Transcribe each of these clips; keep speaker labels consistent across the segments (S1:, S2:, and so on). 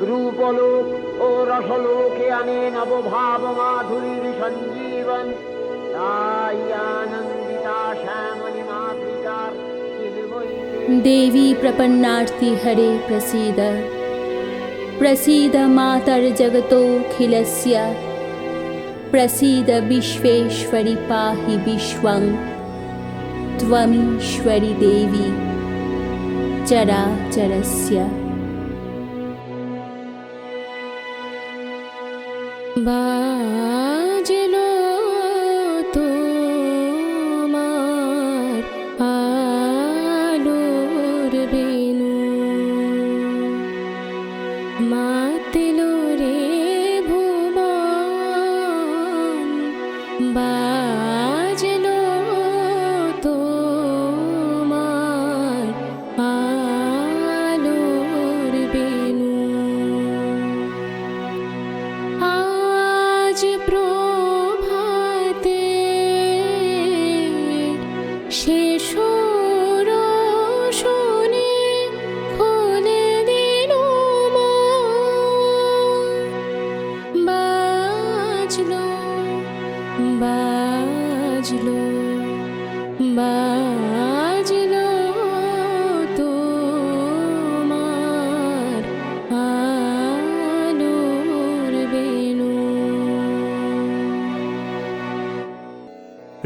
S1: रूपलोक और रसलोके अनेन अवभावमाधुरीरि सञ्जीवन् तायानन्दिता श्यामनिमात्रिका
S2: देवी प्रपन्नार्ति हरे प्रसीद। प्रसीद मातर्जगतोऽखिलस्य प्रसीद विश्वेश्वरि पाहि विश्वं। त्वमीश्वरि देवी चराचरस्य। Bye.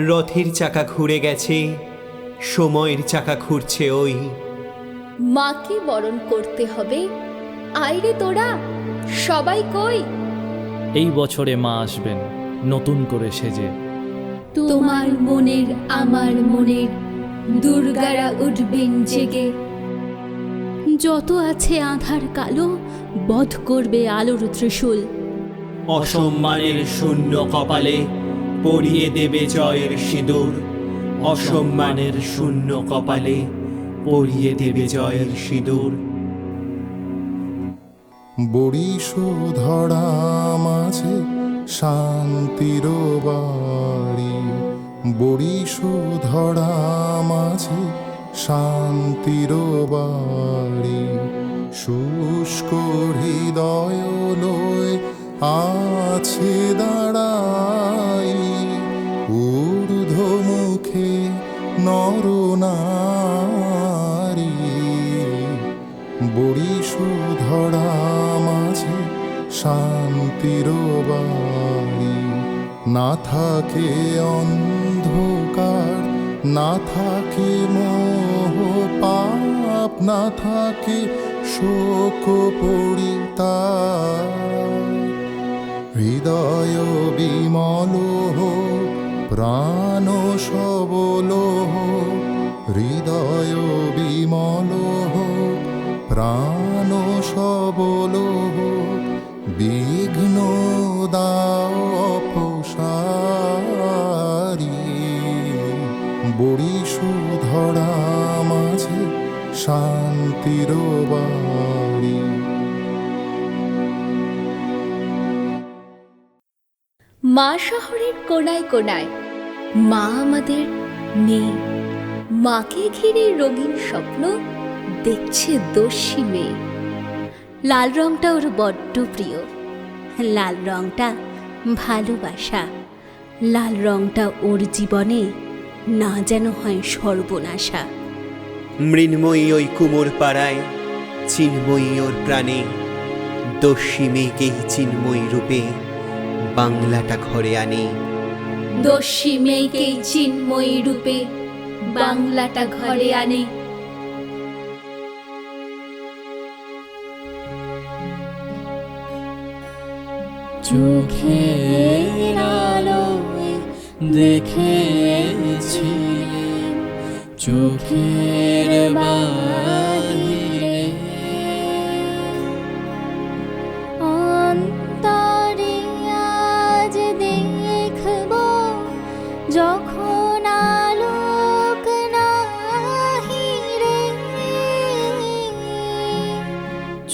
S3: রথের চাকা ঘুরে গেছে সময়ের চাকা ঘুরছে ওই।
S2: মাকে বরণ করতে হবে। আইরে তোরা সবাই কই?
S4: এই বছরে মা আসবেন নতুন করে সেজে।
S2: তোমার মনের আমার মনের দুর্গারা উঠবেন জেগে। যত আছে আধার কালো বধ করবে আলোর ত্রিশূল।
S3: অসম্মানের শূন্য কপালে পরিয়ে দেবে জয়ের সিঁদুর। অসম্মানের শূন্য কপালে পরিয়ে দেবে জয়ের সিঁদুর।
S5: বরিশ ধরা মাঝে শান্তির বাড়ি। বরিশ ধরা মাঝে শান্তির বাড়ি। শুষ্ক হৃদয় লয় আছে দাঁড়াই। শান্তির বাড়ি না থাকে অন্ধকার, না থাকে মোহ, পাপ, না থাকে শোক পরিতাপ। হৃদয় বিমল প্রাণ সবল হৃদয় বিমল প্রাণ সবল হোক। বিঘ্ন দাও অপসারি। বরিশ ধরা মাঝে শান্তির বাড়ি।
S2: মা শহরের কোনায় কোনায়, মা আমাদের নেই মাকে ঘিরে রঙিন স্বপ্ন দেখছে দস্যি মেয়ে। লাল রংটা ওর বড্ড প্রিয়। লাল রংটা ভালোবাসা। লাল রংটা ওর জীবনে না যেন হয় সর্বনাশা।
S3: মৃন্ময়ী ওই কুমোর পাড়ায় চিন্ময়ী ওর প্রাণে। দস্যি মেয়েকেই চিন্ময়ী রূপে বাংলাটা ঘরে আনে।
S2: দস্যি মেয়েকেই চিন্ময়ী রূপে বাংলাটা ঘরে আনে।
S4: চোখে আলোয় দেখেছি। চোখের বাহিরে
S6: অন্তরে আজ দেখব
S4: যখন আলোক
S2: নাহি রে।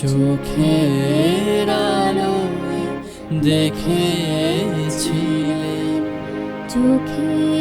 S4: চোখের বাহিরে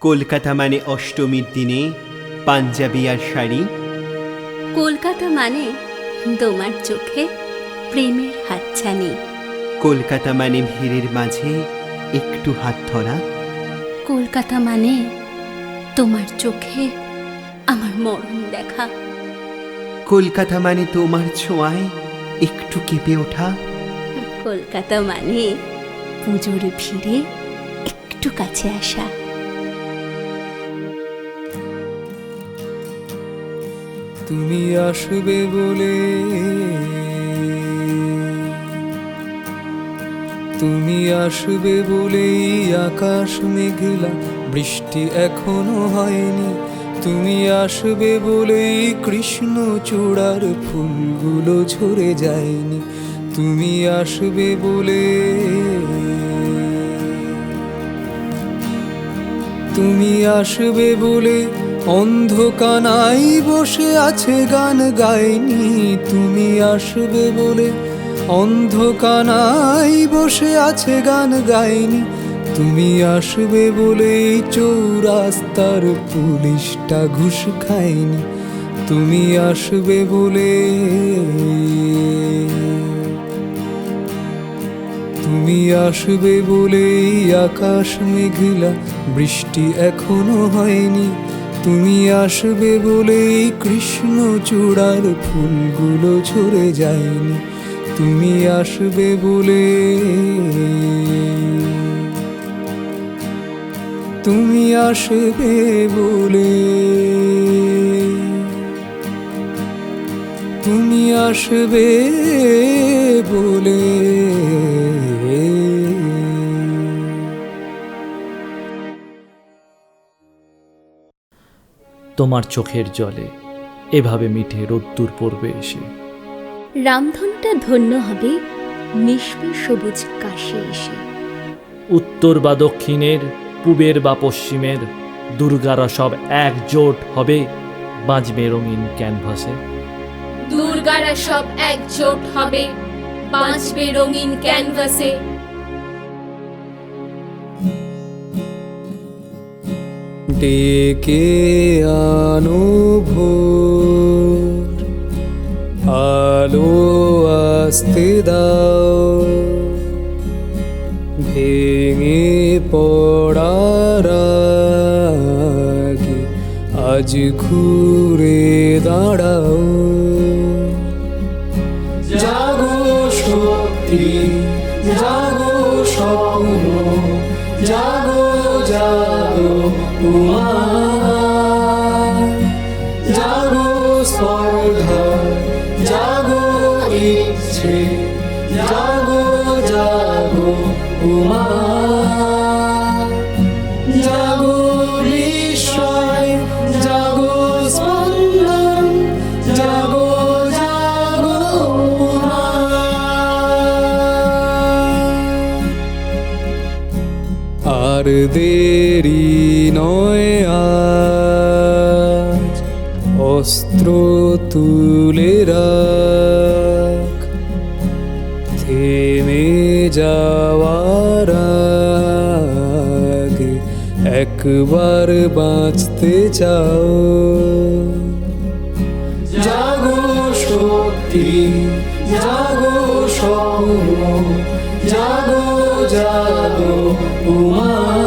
S3: কলকাতা মানে অষ্টমীর দিনে পাঞ্জাবি আর শাড়ি।
S2: কলকাতা মানে তোমার চোখে প্রেমের হাতছানি।
S3: কলকাতা মানে ভিড়ের মাঝে একটু হাত ধরা।
S2: কলকাতা মানে তোমার চোখে আমার মরণ দেখা।
S3: কলকাতা মানে তোমার ছোঁয়ায় একটু কেঁপে ওঠা।
S2: কলকাতা মানে পুজোর ভিড়ে একটু কাছে আসা।
S6: তুমি আসবে বলে। তুমি আসবে বলেই আকাশ মেঘলা, বৃষ্টি এখনও হয়নি। তুমি আসবে বলেই কৃষ্ণ চূড়ার ফুলগুলো ঝরে যায়নি। তুমি আসবে বলে। তুমি আসবে বলে অন্ধকানাই বসে আছে গান গাইনি, তুমি আসবে বলে। অন্ধকানাই বসে আছে গান গাইনি, তুমি আসবে বলে। চৌরাস্তার পুলিশটা ঘুষ খায়নি, তুমি আসবে বলে। তুমি আসবে বলেই আকাশ মেঘলা, বৃষ্টি এখনও হয়নি। তুমি আসবে বলেই কৃষ্ণ চূড়ার ফুলগুলো ঝরে যায়নি। তুমি আসবে বলে তুমি আসবে বলে তুমি আসবে বলে
S4: তোমার চোখের জলে। এভাবে মিঠে রোদ্দুর পড়বে এসে।
S2: রামধনটা ধন্য হবে নিষ্পে সবুজ কাশে এসে।
S4: উত্তর বা দক্ষিণের পূবের বা পশ্চিমের দুর্গারা সব একজোট হবে বাজবে রঙিন ক্যানভাসে।
S2: দুর্গারা সব একজোট হবে বাঁচবে রঙিন ক্যানভাসে।
S6: ডেকে আনো ভোর আলো আসতে দাও। ভেঙে পড়ার আগে আজ ঘুরে দাঁড়াও। জাগো শক্তি, জাগো স্বপ্ন, জাগো জাগো জাগো স্পর্ধা, জাগো ইচ্ছে, জাগো জাগো উমা জাগো বিস্ময় জাগো স্পন্দন, জাগো উমা আর দেরি তুলে রাখ। থেমে যাওয়ার আগে একবার বাঁচতে চাও। জাগো শক্তি, জাগো স্বপ্ন জাগো জাগো উমা।